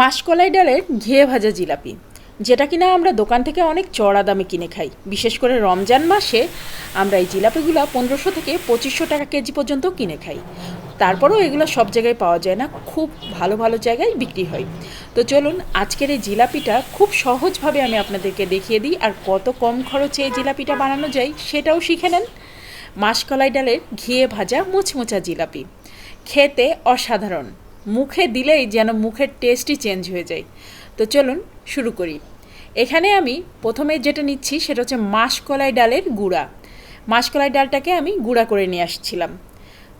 মাসকলাই ডালের ঘিয়ে ভাজা জিলাপি, যেটা কিনা আমরা দোকান থেকে অনেক চড়া দামে কিনে খাই। বিশেষ করে রমজান মাসে আমরা এই জিলাপিগুলো পনেরোশো থেকে পঁচিশশো টাকা কেজি পর্যন্ত কিনে খাই। তারপরেও এগুলো সব জায়গায় পাওয়া যায় না, খুব ভালো ভালো জায়গায় বিক্রি হয়। তো চলুন, আজকের এই জিলাপিটা খুব সহজভাবে আমি আপনাদেরকে দেখিয়ে দিই আর কত কম খরচে এই জিলাপিটা বানানো যায় সেটাও শিখে নেন। মাসকলাই ডালের ঘিয়ে ভাজা মুচমুচা জিলাপি, খেতে অসাধারণ। মুখে দিলেই যেন মুখের টেস্টই চেঞ্জ হয়ে যায়। তো চলুন শুরু করি। এখানে আমি প্রথমে যেটা নিচ্ছি সেটা হচ্ছে মাসকলাই ডালের গুঁড়া। মাসকলাই ডালটাকে আমি গুঁড়া করে নিয়ে আসছিলাম।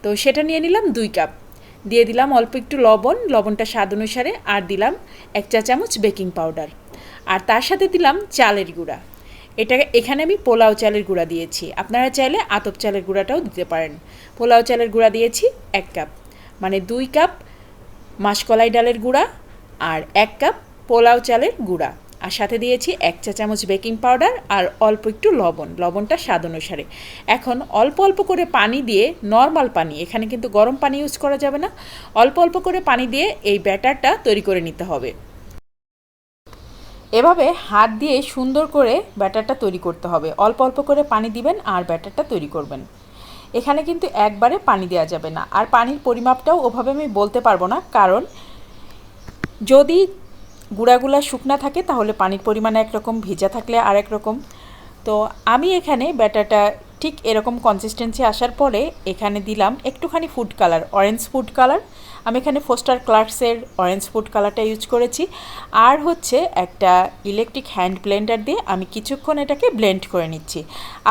তো সেটা নিয়ে নিলাম দুই কাপ। দিয়ে দিলাম অল্প একটু লবণ, লবণটা স্বাদ অনুসারে, আর দিলাম এক চা চামচ বেকিং পাউডার। আর তার সাথে দিলাম চালের গুঁড়া। এটা এখানে আমি পোলাও চালের গুঁড়া দিয়েছি। আপনারা চাইলে আতপ চালের গুঁড়াটাও দিতে পারেন। পোলাও চালের গুঁড়া দিয়েছি এক কাপ। মানে দুই কাপ মাসকলাই ডালের গুঁড়া আর এক কাপ পোলাও চালের গুঁড়া। আর সাথে দিয়েছি এক চা চামচ বেকিং পাউডার আর অল্প একটু লবণ। লবণটা স্বাদ অনুসারে। এখন অল্প অল্প করে পানি দিয়ে নর্মাল পানি, এখানে কিন্তু গরম পানি ইউজ করা যাবে না, অল্প অল্প করে পানি দিয়ে এই ব্যাটারটা তৈরি করে নিতে হবে। এভাবে হাত দিয়ে সুন্দর করে ব্যাটারটা তৈরি করতে হবে। অল্প অল্প করে পানি দিবেন আর ব্যাটারটা তৈরি করবেন। এখানে কিন্তু একবারে পানি দেওয়া যাবে না। আর পানির পরিমাপটাও ওভাবে আমি বলতে পারব না, কারণ যদি গুঁড়াগুলা শুকনা থাকে, তাহলে পানির পরিমাণ একরকম, ভেজা থাকলে আরেক রকম তো আমি এখানে ব্যাটারটা ঠিক এরকম কনসিস্টেন্সি আসার পরে এখানে দিলাম একটুখানি food colour orange food colour আমি এখানে ফোস্টার ক্লার্কসের অরেঞ্জ ফুড কালারটা ইউজ করেছি। আর হচ্ছে একটা ইলেকট্রিক হ্যান্ড ব্লেন্ডার দিয়ে আমি কিছুক্ষণ এটাকে ব্লেন্ড করে নিচ্ছি।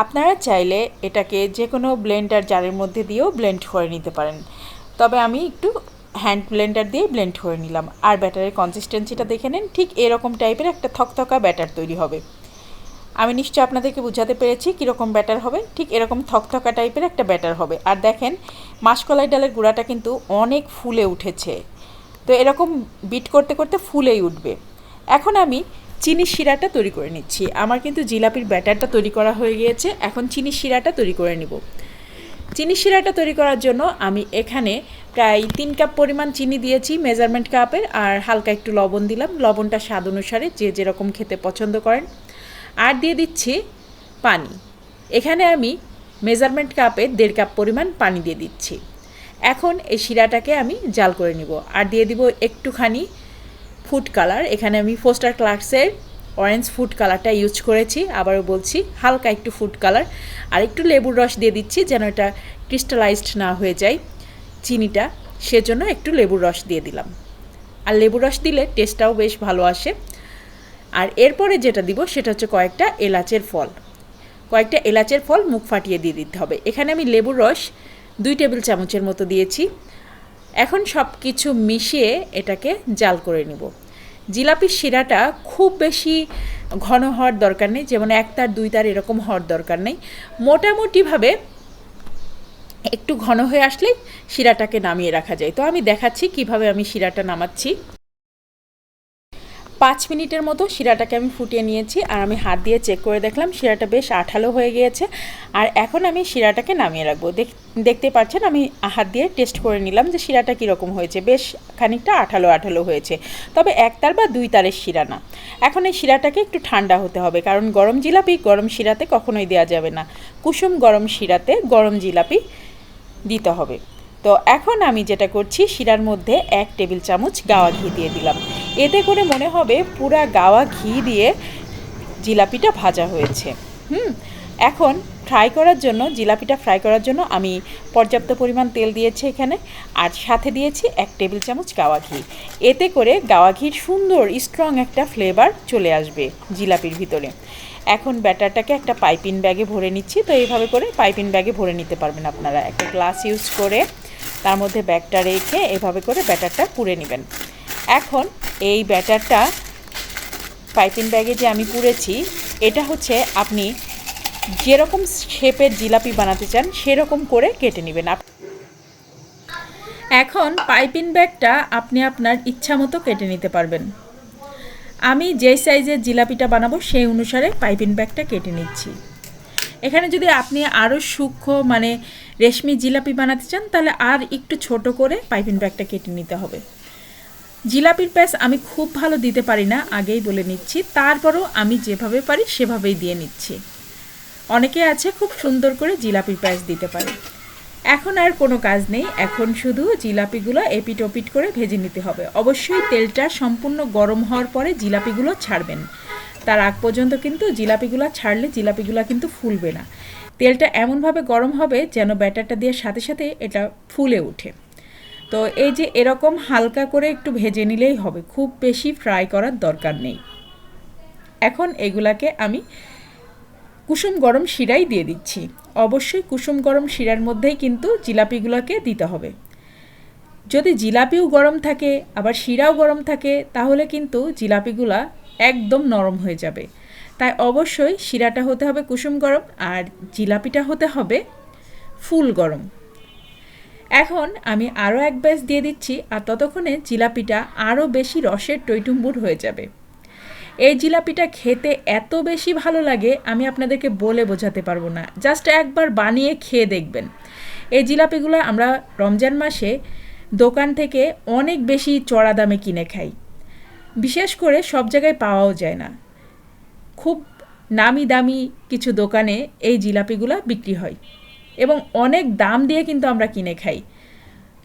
আপনারা চাইলে এটাকে যে কোনো ব্লেন্ডার জারের মধ্যে দিয়েও ব্লেন্ড করে নিতে পারেন। তবে আমি একটু হ্যান্ড ব্লেন্ডার দিয়ে ব্লেন্ড করে নিলাম। আর ব্যাটারের কনসিস্টেন্সিটা দেখে নেন, ঠিক এরকম টাইপের একটা থকথকা ব্যাটার তৈরি হবে। আমি নিশ্চয় আপনাদেরকে বোঝাতে পেরেছি কীরকম ব্যাটার হবে, ঠিক এরকম থকথকা টাইপের একটা ব্যাটার হবে। আর দেখেন, মাসকলাই ডালের গুঁড়াটা কিন্তু অনেক ফুলে উঠেছে। তো এরকম বিট করতে করতে ফুলেই উঠবে। এখন আমি চিনির শিরাটা তৈরি করে নিচ্ছি। আমার কিন্তু জিলাপির ব্যাটারটা তৈরি করা হয়ে গিয়েছে। এখন চিনির শিরাটা তৈরি করে নিব। চিনি শিরাটা তৈরি করার জন্য আমি এখানে প্রায় তিন কাপ পরিমাণ চিনি দিয়েছি মেজারমেন্ট কাপের, আর হালকা একটু লবণ দিলাম। লবণটা স্বাদ অনুসারে যে যেরকম খেতে পছন্দ করেন। আর দিয়ে দিচ্ছি পানি। এখানে আমি মেজারমেন্ট কাপে দেড় কাপ পরিমাণ পানি দিয়ে দিচ্ছি। এখন এই শিরাটাকে আমি জাল করে নিব। আর দিয়ে দিব একটুখানি ফুড কালার এখানে আমি ফোস্টার ক্লার্কসের অরেঞ্জ ফুড কালারটা ইউজ করেছি। আবারও বলছি, হালকা একটু ফুড কালার আর একটু লেবুর রস দিয়ে দিচ্ছি যেন এটা ক্রিস্টালাইজড না হয়ে যায় চিনিটা। সেজন্য একটু লেবুর রস দিয়ে দিলাম। আর লেবুর রস দিলে টেস্টটাও বেশ ভালো আসে। আর এরপরে যেটা দিব সেটা হচ্ছে কয়েকটা এলাচের ফল। কয়েকটা এলাচের ফল মুখ ফাটিয়ে দিয়ে দিতে হবে। এখানে আমি লেবুর রস দুই টেবিল চামচের মতো দিয়েছি। এখন সব কিছু মিশিয়ে এটাকে জাল করে নিব। জিলাপির শিরাটা খুব বেশি ঘন হওয়ার দরকার নেই, যেমন এক তার, দুই তার এরকম হওয়ার দরকার নেই। মোটামুটিভাবে একটু ঘন হয়ে আসলেই শিরাটাকে নামিয়ে রাখা যায়। তো আমি দেখাচ্ছি কীভাবে আমি শিরাটা নামাচ্ছি। পাঁচ মিনিটের মতো শিরাটাকে আমি ফুটিয়ে নিয়েছি আর আমি হাত দিয়ে চেক করে দেখলাম শিরাটা বেশ আঠালো হয়ে গিয়েছে। আর এখন আমি শিরাটাকে নামিয়ে রাখব। দেখতে পাচ্ছেন আমি হাত দিয়ে টেস্ট করে নিলাম যে শিরাটা কীরকম হয়েছে। বেশ খানিকটা আঠালো আঠালো হয়েছে। তবে এক তার বা দুই তারের শিরা না। এখন এই শিরাটাকে একটু ঠান্ডা হতে হবে কারণ গরম জিলাপি গরম শিরাতে কখনোই দেওয়া যাবে না। কুসুম গরম শিরাতে গরম জিলাপি দিতে হবে। তো এখন আমি যেটা করছি, শিরার মধ্যে এক টেবিল চামচ গাওয়া ঘি দিয়ে দিলাম। এতে করে মনে হবে পুরা গাওয়া ঘি দিয়ে জিলাপিটা ভাজা হয়েছে। হুম? এখন ফ্রাই করার জন্য, জিলাপিটা ফ্রাই করার জন্য আমি পর্যাপ্ত পরিমাণ তেল দিয়েছি এখানে, আর সাথে দিয়েছি এক টেবিল চামচ গাওয়া ঘি। এতে করে গাওয়া ঘির সুন্দর স্ট্রং একটা ফ্লেভার চলে আসবে জিলাপির ভিতরে। এখন ব্যাটারটাকে একটা পাইপিং ব্যাগে ভরে নিচ্ছি, তো এইভাবে করে পাইপিং ব্যাগে ভরে নিতে পারবেন আপনারা। একটা গ্লাস ইউজ করে তার মধ্যে ব্যাগটা রেখে এভাবে করে ব্যাটারটা পুড়ে নেবেন। এখন এই ব্যাটারটা পাইপিং ব্যাগে যে আমি পুড়েছি, এটা হচ্ছে আপনি যেরকম শেপের জিলাপি বানাতে চান, সেরকম করে কেটে নেবেন। এখন পাইপিং ব্যাগটা আপনি আপনার ইচ্ছা মতো কেটে নিতে পারবেন। আমি যেই সাইজের জিলাপিটা বানাবো, সেই অনুসারে পাইপিং ব্যাগটা কেটে নিচ্ছি। এখানে যদি আপনি আরও সূক্ষ্ম মানে রেশমি জিলাপি বানাতে চান, তাহলে আর একটু ছোট করে পাইপিং ব্যাগটা কেটে নিতে হবে। জিলাপির প্যাঁচ আমি খুব ভালো দিতে পারি না, আগেই বলে নিচ্ছি। তারপরও আমি যেভাবে পারি, সেভাবেই দিয়ে নিচ্ছি। অনেকে আছে খুব সুন্দর করে জিলাপির প্যাঁচ দিতে পারে। এখন আর কোনো কাজ নেই, এখন শুধু জিলাপিগুলো এপিট ওপিট করে ভেজে নিতে হবে। অবশ্যই তেলটা সম্পূর্ণ গরম হওয়ার পরে জিলাপিগুলো ছাড়বেন। তার আগ পর্যন্ত কিন্তু জিলাপিগুলো ছাড়লে জিলাপিগুলো কিন্তু ফুলবে না। তেলটা এমনভাবে গরম হবে যেন ব্যাটারটা দেওয়ার সাথে সাথে এটা ফুলে ওঠে। তো এই যে এরকম হালকা করে একটু ভেজে নিলেই হবে, খুব বেশি ফ্রাই করার দরকার নেই। এখন এগুলাকে আমি কুসুম গরম শিরাই দিয়ে দিচ্ছি। অবশ্যই কুসুম গরম শিরার মধ্যেই কিন্তু জিলাপিগুলোকে দিতে হবে। যদি জিলাপিও গরম থাকে, আবার শিরাও গরম থাকে, তাহলে কিন্তু জিলাপিগুলা একদম নরম হয়ে যাবে। তাই অবশ্যই শিরাটা হতে হবে কুসুম গরম আর জিলাপিটা হতে হবে ফুল গরম। এখন আমি আরও এক ব্যাস দিয়ে দিচ্ছি আর ততক্ষণে জিলাপিটা আরও বেশি রসের টৈটুম্বুর হয়ে যাবে। এই জিলাপিটা খেতে এত বেশি ভালো লাগে, আমি আপনাদেরকে বলে বোঝাতে পারব না। জাস্ট একবার বানিয়ে খেয়ে দেখবেন। এই জিলাপিগুলো আমরা রমজান মাসে দোকান থেকে অনেক বেশি চড়া দামে কিনে খাই। বিশেষ করে সব জায়গায় পাওয়াও যায় না। খুব নামি দামি কিছু দোকানে এই জিলাপিগুলো বিক্রি হয় এবং অনেক দাম দিয়ে কিন্তু আমরা কিনে খাই।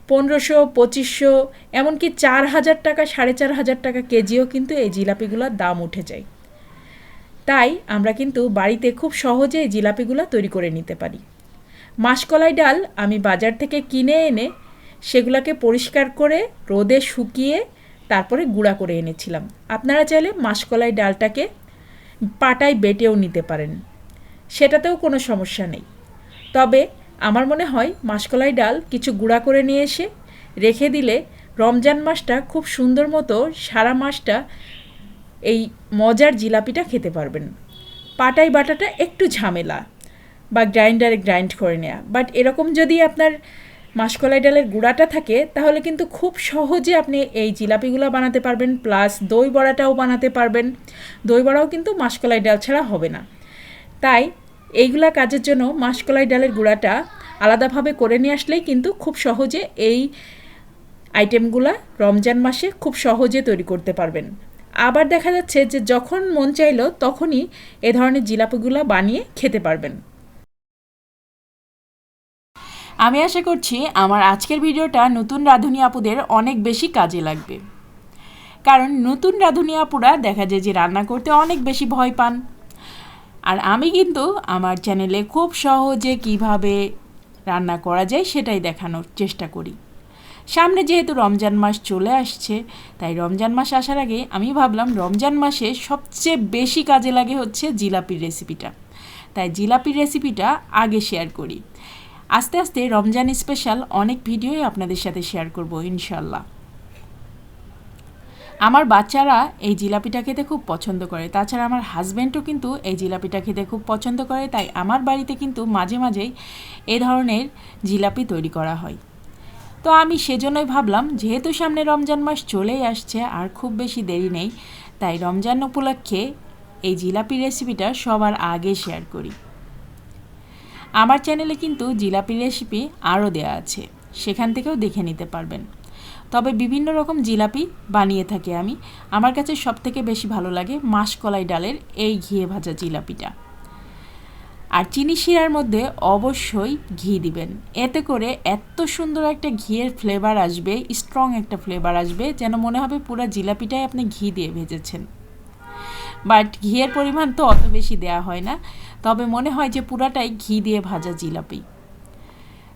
পনেরোশো, পঁচিশশো, এমনকি চার হাজার টাকা, সাড়ে চার হাজার টাকা কেজিও কিন্তু এই জিলাপিগুলোর দাম উঠে যায়। তাই আমরা কিন্তু বাড়িতে খুব সহজে জিলাপিগুলো তৈরি করে নিতে পারি। মাসকলাই ডাল আমি বাজার থেকে কিনে এনে সেগুলোকে পরিষ্কার করে রোদে শুকিয়ে তারপরে গুঁড়া করে এনেছিলাম। আপনারা চাইলে মাসকলাই ডালটাকে পাটায় বেটেও নিতে পারেন। সেটাতেও কোনো সমস্যা নেই। তবে আমার মনে হয় মাসকলাই ডাল কিছু গুঁড়া করে নিয়ে এসে রেখে দিলে রমজান মাসটা খুব সুন্দর মতো সারা মাসটা এই মজার জিলাপিটা খেতে পারবেন। পাটাই বাটাটা একটু ঝামেলা বা গ্রাইন্ডারে গ্রাইন্ড করে নেওয়া বাট এরকম যদি আপনার মাসকলাই ডালের গুঁড়াটা থাকে, তাহলে কিন্তু খুব সহজে আপনি এই জিলাপিগুলো বানাতে পারবেন প্লাস দই বড়াটাও বানাতে পারবেন। দই বড়াও কিন্তু মাসকলাই ডাল ছাড়া হবে না। তাই এইগুলা কাজের জন্য মাসকলাই ডালের গুঁড়াটা আলাদাভাবে করে নিয়ে আসলেই কিন্তু খুব সহজে এই আইটেমগুলা রমজান মাসে খুব সহজে তৈরি করতে পারবেন। আবার দেখা যাচ্ছে যে যখন মন চাইলো তখনই এ ধরনের জিলাপিগুলো বানিয়ে খেতে পারবেন। আমি আশা করছি আমার আজকের ভিডিওটা নতুন রাঁধুনি আপুদের অনেক বেশি কাজে লাগবে। কারণ নতুন রাঁধুনি আপুরা দেখা যায় যে রান্না করতে অনেক বেশি ভয় পান। আর আমি কিন্তু আমার চ্যানেলে খুব সহজে কীভাবে রান্না করা যায় সেটাই দেখানোর চেষ্টা করি। সামনে যেহেতু রমজান মাস চলে আসছে, তাই রমজান মাস আসার আগে আমি ভাবলাম রমজান মাসে সবচেয়ে বেশি কাজে লাগে হচ্ছে জিলাপির রেসিপিটা তাই জিলাপির রেসিপিটা আগে শেয়ার করি। আস্তে আস্তে রমজান স্পেশাল অনেক ভিডিওই আপনাদের সাথে শেয়ার করব ইনশাল্লাহ আমার বাচ্চারা এই জিলাপিটা খেতে খুব পছন্দ করে, তাছাড়া আমার হাজব্যান্ডও কিন্তু এই জিলাপিটা খেতে খুব পছন্দ করে, তাই আমার বাড়িতে কিন্তু মাঝে মাঝেই এ ধরনের জিলাপি তৈরি করা হয়। তো আমি সেজন্যই ভাবলাম, যেহেতু সামনে রমজান মাস চলেই আসছে, আর খুব বেশি দেরি নেই, তাই রমজান উপলক্ষে এই জিলাপি রেসিপিটা সবার আগে শেয়ার করি। আমার চ্যানেলে কিন্তু জিলাপি রেসিপি আরও দেওয়া আছে। সেখান থেকেও দেখে নিতে পারবেন। তবে বিভিন্ন রকম জিলাপি বানিয়ে থাকি আমি। আমার কাছে সবথেকে বেশি ভালো লাগে মাসকলাই ডালের এই ঘিয়ে ভাজা জিলাপিটা। আর চিনি শিরার মধ্যে অবশ্যই ঘি দিবেন। এতে করে এত সুন্দর একটা ঘিয়ের ফ্লেভার আসবে স্ট্রং একটা ফ্লেভার আসবে, যেন মনে হবে পুরো জিলাপিটাই আপনি ঘি দিয়ে ভেজেছেন। বাট ঘিয়ের পরিমাণ তো অত বেশি দেয়া হয় না। তবে মনে হয় যে পুরাটাই ঘি দিয়ে ভাজা জিলাপি।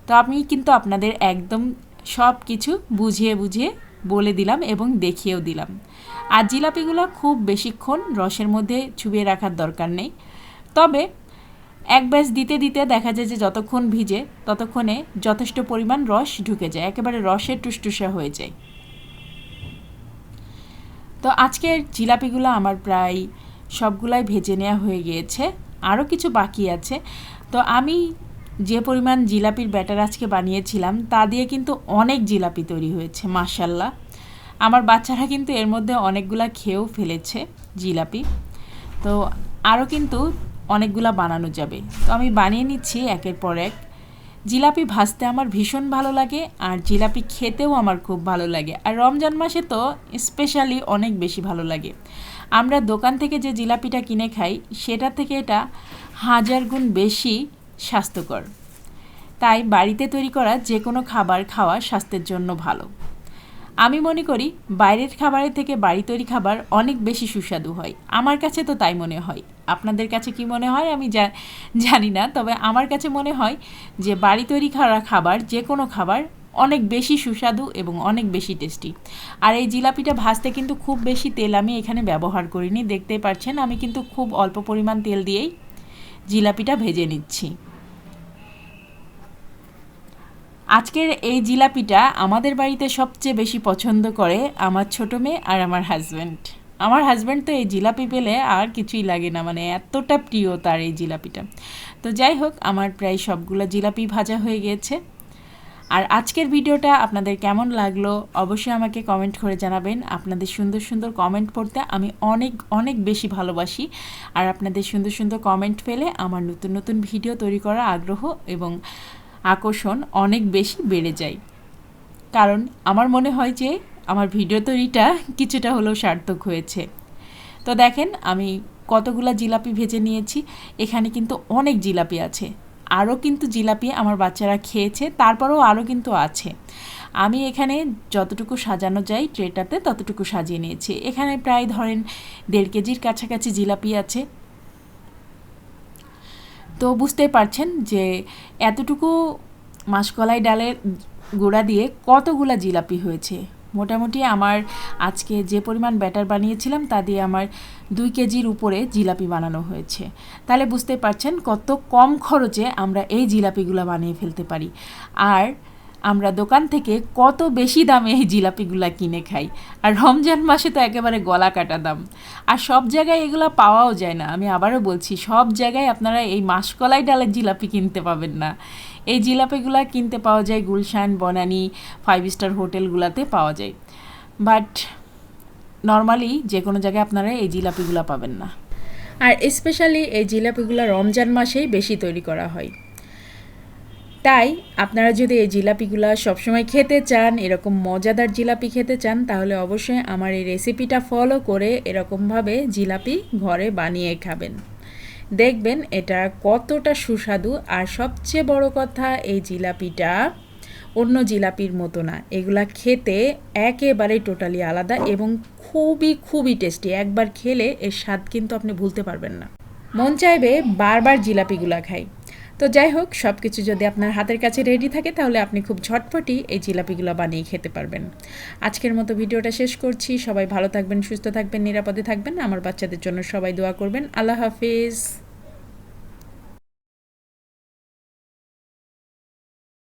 তো আমি কিন্তু আপনাদের একদম সব কিছু বুঝিয়ে বুঝিয়ে বলে দিলাম এবং দেখিয়েও দিলাম। আর জিলাপিগুলো খুব বেশিক্ষণ রসের মধ্যে চুবিয়ে রাখার দরকার নেই। তবে এক ব্যাস দিতে দিতে দেখা যায় যে যতক্ষণ ভিজে, ততক্ষণে যথেষ্ট পরিমাণ রস ঢুকে যায়। একেবারে রসের টুসটুসা হয়ে যায়। তো আজকের জিলাপিগুলো আমার প্রায় সবগুলাই ভেজে নেওয়া হয়ে গিয়েছে। আরও কিছু বাকি আছে। তো আমি যে পরিমাণ জিলাপির ব্যাটার আজকে বানিয়েছিলাম, তা দিয়ে কিন্তু অনেক জিলাপি তৈরি হয়েছে মাসাল্লাহ আমার বাচ্চারা কিন্তু এর মধ্যে অনেকগুলা খেয়েও ফেলেছে জিলাপি। তো আরও কিন্তু অনেকগুলা বানানো যাবে। তো আমি বানিয়ে নিচ্ছি একের পর এক। জিলাপি ভাজতে আমার ভীষণ ভালো লাগে, আর জিলাপি খেতেও আমার খুব ভালো লাগে। আর রমজান মাসে তো স্পেশালি অনেক বেশি ভালো লাগে। আমরা দোকান থেকে যে জিলাপিটা কিনে খাই, সেটা থেকে এটা হাজার গুণ বেশি স্বাস্থ্যকর। তাই বাড়িতে তৈরি করা যে কোনো খাবার খাওয়া স্বাস্থ্যের জন্য ভালো। আমি মনে করি বাইরের খাবারের থেকে বাড়ি তৈরি খাবার অনেক বেশি সুস্বাদু হয়। আমার কাছে তো তাই মনে হয়। আপনাদের কাছে কি মনে হয়? আমি জানি না। তবে আমার কাছে মনে হয় যে বাড়ি তৈরি করা খাবার, যে কোনো খাবার অনেক বেশি সুস্বাদু এবং অনেক বেশি টেস্টি আর এই জিলাপিটা ভাজতে কিন্তু খুব বেশি তেল আমি এখানে ব্যবহার করিনি, দেখতেই পাচ্ছেন আমি কিন্তু খুব অল্প পরিমাণ তেল দিয়েই জিলাপিটা ভেজে নিচ্ছি। আজকের এই জিলাপিটা আমাদের বাড়িতে সবচেয়ে বেশি পছন্দ করে আমার ছোট মেয়ে আর আমার হাজব্যান্ড আমার হাজব্যান্ড তো এই জিলাপি পেলে আর কিছুই লাগে না মানে এতটা প্রিয় তার এই জিলাপিটা। তো যাই হোক, আমার প্রায় সবগুলো জিলাপি ভাজা হয়ে গিয়েছে আর আজকের ভিডিওটা আপনাদের কেমন লাগল অবশ্যই আমাকে কমেন্ট করে জানাবেন। আপনাদের সুন্দর সুন্দর কমেন্ট পড়তে আমি অনেক অনেক বেশি ভালোবাসি। আর আপনাদের সুন্দর সুন্দর কমেন্ট পেলে আমার নতুন নতুন ভিডিও তৈরি করার আগ্রহ এবং আকর্ষণ অনেক বেশি বেড়ে যায়। কারণ আমার মনে হয় যে আমার ভিডিও তৈরিটা কিছুটা হলেও সার্থক হয়েছে। তো দেখেন আমি কতগুলা জিলাপি ভেজে নিয়েছি। এখানে কিন্তু অনেক জিলাপি আছে। আরও কিন্তু জিলাপি আমার বাচ্চারা খেয়েছে, তারপরেও আরও কিন্তু আছে। আমি এখানে যতটুকু সাজানো যায় ট্রেটাতে ততটুকু সাজিয়ে নিয়েছি। এখানে প্রায় ধরেন দেড় কেজির কাছাকাছি জিলাপি আছে। তো বুঝতেই পারছেন যে এতটুকু মাসকলাই ডালের গুঁড়া দিয়ে কতগুলা জিলাপি হয়েছে। মোটামুটি আমার আজকে যে পরিমাণ ব্যাটার বানিয়েছিলাম তা দিয়ে আমার দুই কেজির উপরে জিলাপি বানানো হয়েছে। তাহলে বুঝতে পারছেন কত কম খরচে আমরা এই জিলাপিগুলো বানিয়ে ফেলতে পারি। আর আমরা দোকান থেকে কত বেশি দামে এই জিলাপিগুলো কিনে খাই। আর রমজান মাসে তো একেবারে গলা কাটা দাম। আর সব জায়গায় এগুলো পাওয়াও যায় না। আমি আবারও বলছি, সব জায়গায় আপনারা এই মাসকলাই ডালের জিলাপি কিনতে পাবেন না। এই জিলাপিগুলো কিনতে পাওয়া যায় গুলশান, বনানি ফাইভ স্টার হোটেলগুলোতে পাওয়া যায়। বাট নর্মালি যে কোনো জায়গায় আপনারা এই জিলাপিগুলো পাবেন না। আর স্পেশালি এই জিলাপিগুলো রমজান মাসেই বেশি তৈরি করা হয়। তাই আপনারা যদি এই জিলাপিগুলো সবসময় খেতে চান, এরকম মজাদার জিলাপি খেতে চান, তাহলে অবশ্যই আমার এই রেসিপিটা ফলো করে এরকমভাবে জিলাপি ঘরে বানিয়ে খাবেন। দেখবেন এটা কতটা সুস্বাদু আর সবচেয়ে বড় কথা এই জিলাপিটা অন্য জিলাপির মতো না। এগুলা খেতে একেবারে টোটালি আলাদা এবং খুবই খুবই টেস্টি। একবার খেলে এর স্বাদ কিন্তু আপনি ভুলতে পারবেন না। মন চাইবে বারবার জিলাপিগুলা খাই। তো যাই হোক সব কিছু যদি আপনার হাতের কাছে রেডি থাকে, তাহলে আপনি খুব ঝটপটি এই জিলাপিগুলো বানিয়ে খেতে পারবেন। আজকের মতো ভিডিওটা শেষ করছি। সবাই ভালো থাকবেন, সুস্থ থাকবেন, নিরাপদে থাকবেন। আমার বাচ্চাদের জন্য সবাই দোয়া করবেন। আল্লাহ হাফিজ।